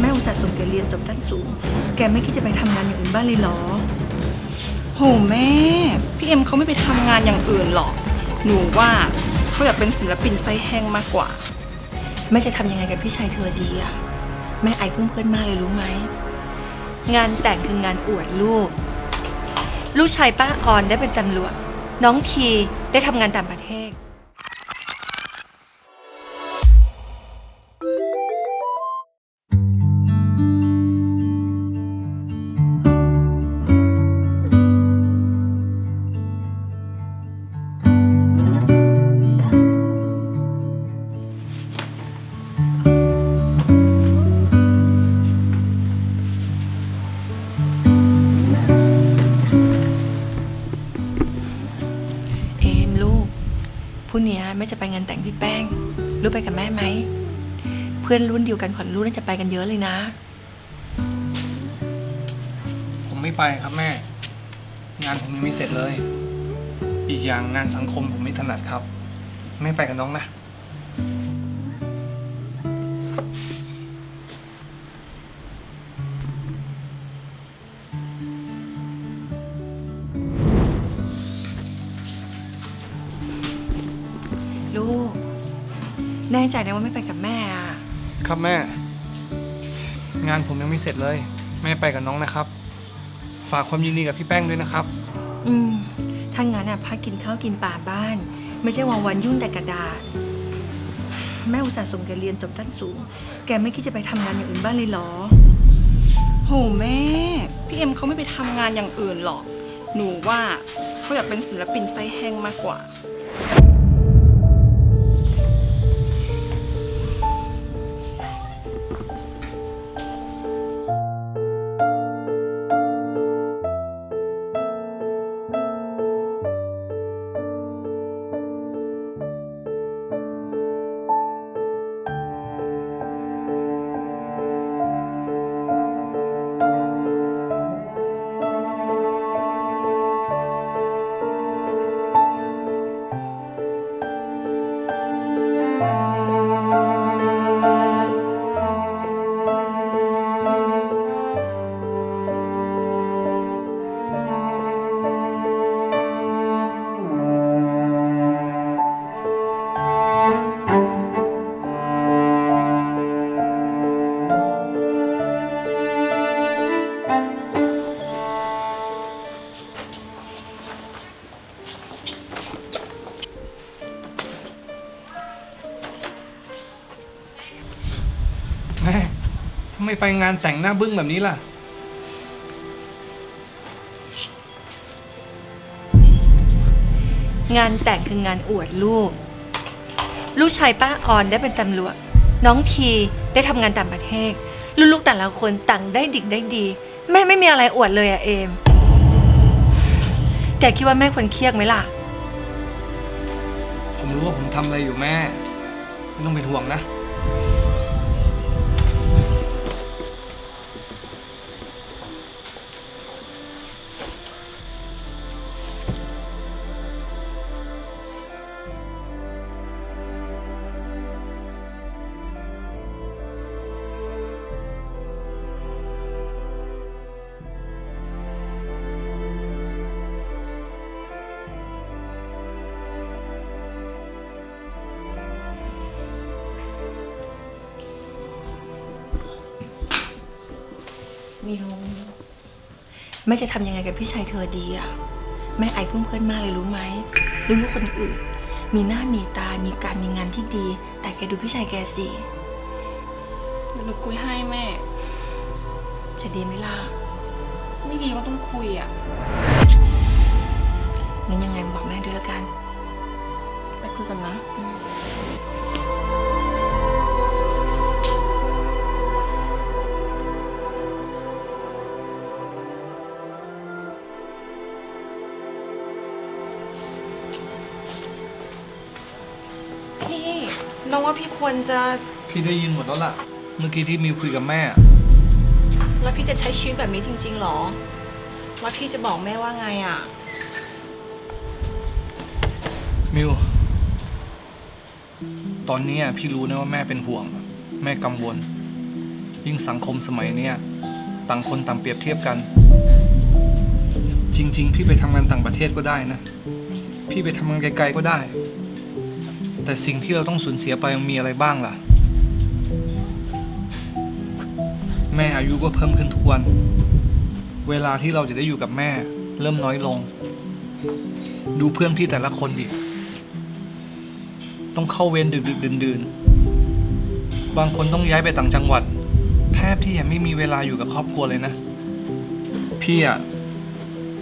แม่อุตส่าห์ส่งแกเรียนจบด้านสูง แกไม่คิดจะไปทำงานอย่างอื่นบ้างเลยเหรอ โหแม่ พี่เอ็มเขาไม่ไปทำงานอย่างอื่นหรอก หนูว่าเขาอยากเป็นศิลปินไส้แห้งมากกว่า แม่จะทำยังไงกับพี่ชายเธอดีอะแม่ไอายเพื่อนเพื่อนๆมากเลยรู้ไหม งานแต่งคืองานอวดลูก ลูกชายป้าออนได้เป็นตำรวจ น้องทีได้ทำงานต่างประเทศ รุ่นี้ไม่จะไปงานแต่งพี่แป้ง รู้ไปกับแม่ไหม เพื่อนรุ่นเดียวกันของรุ่นน่าจะไปกันเยอะเลยนะ ผมไม่ไปครับแม่ งานผมยังไม่เสร็จเลย อีกอย่างงานสังคมผมไม่ถนัดครับ ไม่ไปกับน้องนะ แน่ใจนะว่าไม่ไปกับแม่อะครับแม่ งานผมยังไม่เสร็จเลย แม่ไปกับน้องนะครับ ฝากความยินดีกับพี่แป้งด้วยนะครับ อืมถ้างั้นอะพักกินข้าวกินปลาบ้าน ไม่ใช่วันวันๆยุ่งแต่กระดาษ แม่อุตส่าห์ส่งแกเรียนจบด้านสูง แกไม่คิดจะไปทำงานอย่างอื่นบ้างเลยเหรอ โหแม่ พี่เอ็มเขาไม่ไปทำงานอย่างอื่นหรอก หนูว่าเขาอยากเป็นศิลปินไส้แห้งมากกว่า ไมไปงานแต่งหน้าบึ้งแบบนี้ล่ะ งานแต่งคืองานอวดลูก ลูกชายป้าออนได้เป็นตำรวจ น้องทีได้ทำงานต่างประเทศ ลูกๆแต่ละคนต่างได้ดิกได้ดี แม่ไม่มีอะไรอวดเลยอะเอม แกคิดว่าแม่ควรเครียดไหมล่ะ ผมรู้ว่าผมทำอะไรอยู่แม่ ไม่ต้องเป็นห่วงนะ มิวแม่จะทำยังไงกับพี่ชายเธอดีอะแม่ไอายเพื่อนเพื่อนๆมากเลยรู้ไหมลูกๆคนอื่น มีหน้ามีตา มีการมีงานที่ดี แต่แกดูพี่ชายแกสิ เดี๋ยวหนูคุยให้แม่ จะดีไหมล่ะ ไม่ดีก็ต้องคุยอะ งั้นยังไงบอกแม่ด้วยละกัน ไปคุยกันนะ ว่าพี่ควรจะ พี่ได้ยินหมดแล้วล่ะ เมื่อกี้ที่มิวคุยกับแม่ แล้วพี่จะใช้ชีวิตแบบนี้จริง ๆหรอว่าพี่จะบอกแม่ว่าไงอะ มิว ตอนนี้อะพี่รู้นะว่าแม่เป็นห่วง แม่กังวล ยิ่งสังคมสมัยเนี้ยต่างคนต่างเปรียบเทียบกัน จริง ๆ พี่ไปทำงานต่างประเทศก็ได้นะ พี่ไปทำงานไกลๆก็ได้ แต่สิ่งที่เราต้องสูญเสียไปมันมีอะไรบ้างล่ะ แม่อายุก็เพิ่มขึ้นทุกวัน เวลาที่เราจะได้อยู่กับแม่ เริ่มน้อยลง ดูเพื่อนพี่แต่ละคนดิ ต้องเข้าเวรดึกดึกดื่นดื่นบางคนต้องย้ายไปต่างจังหวัด แทบที่ยังไม่มีเวลาอยู่กับครอบครัวเลยนะ พี่อะ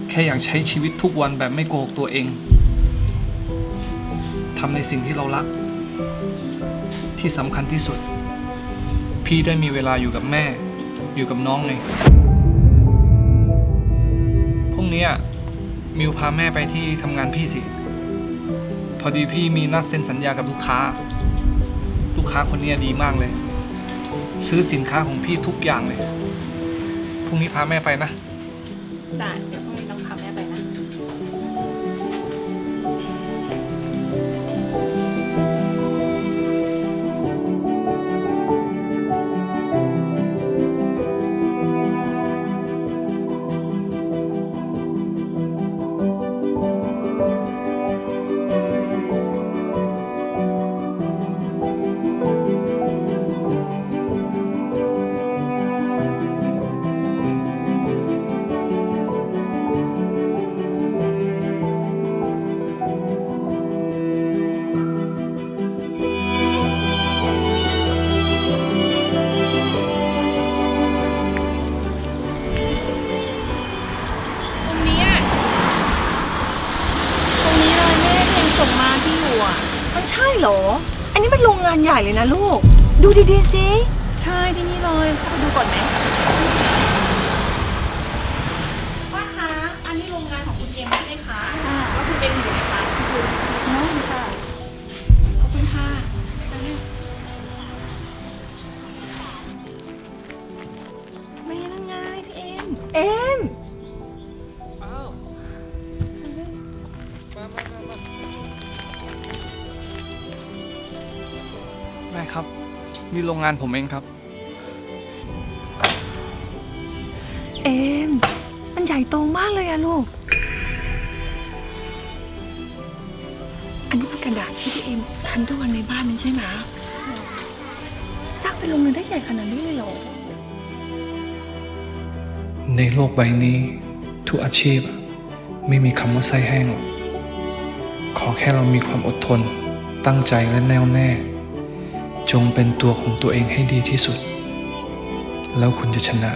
แค่อยากใช้ชีวิตทุกวันแบบไม่โกหกตัวเอง ทำในสิ่งที่เรารัก ที่สำคัญที่สุด พี่ได้มีเวลาอยู่กับแม่ อยู่กับน้องไงพรุ่งนี้มิวพาแม่ไปที่ทำงานพี่สิ พอดีพี่มีนัดเซ็นสัญญากับลูกค้า ลูกค้าคนนี้ดีมากเลย ซื้อสินค้าของพี่ทุกอย่างเลยพรุ่งนี้พาแม่ไปนะจ้ะ เหรอ อันนี้มันโรงงานใหญ่เลยนะลูก ดูดีๆสิ ใช่ที่นี่เลยเข้าไปดูก่อนไหมว่าคะอันนี้โรงงานของคุณเจมส์ใช่ไหมคะแล้วคุณเจมส์อยู่ไหนคะคุณน้องค่ะ ขอบคุณค่ะแม่นั่นไงพี่เอ็มเอ็มแม่ ครับ นี่โรงงานผมเองครับ เอ็มมันใหญ่โตมากเลยอะลูก อันนี้เป็นกระดาษที่พี่เอ็มทำทุกวันในบ้านมันใช่ไหมสร้างเป็นโรงเรือนได้ใหญ่ขนาดนี้เลยเหรอ ในโลกใบนี้ ทุกอาชีพอะไม่มีคำว่าไส้แห้งหรอกขอแค่เรามีความอดทน ตั้งใจและแน่วแน่ จงเป็นตัวของตัวเองให้ดีที่สุด แล้วคุณจะชนะ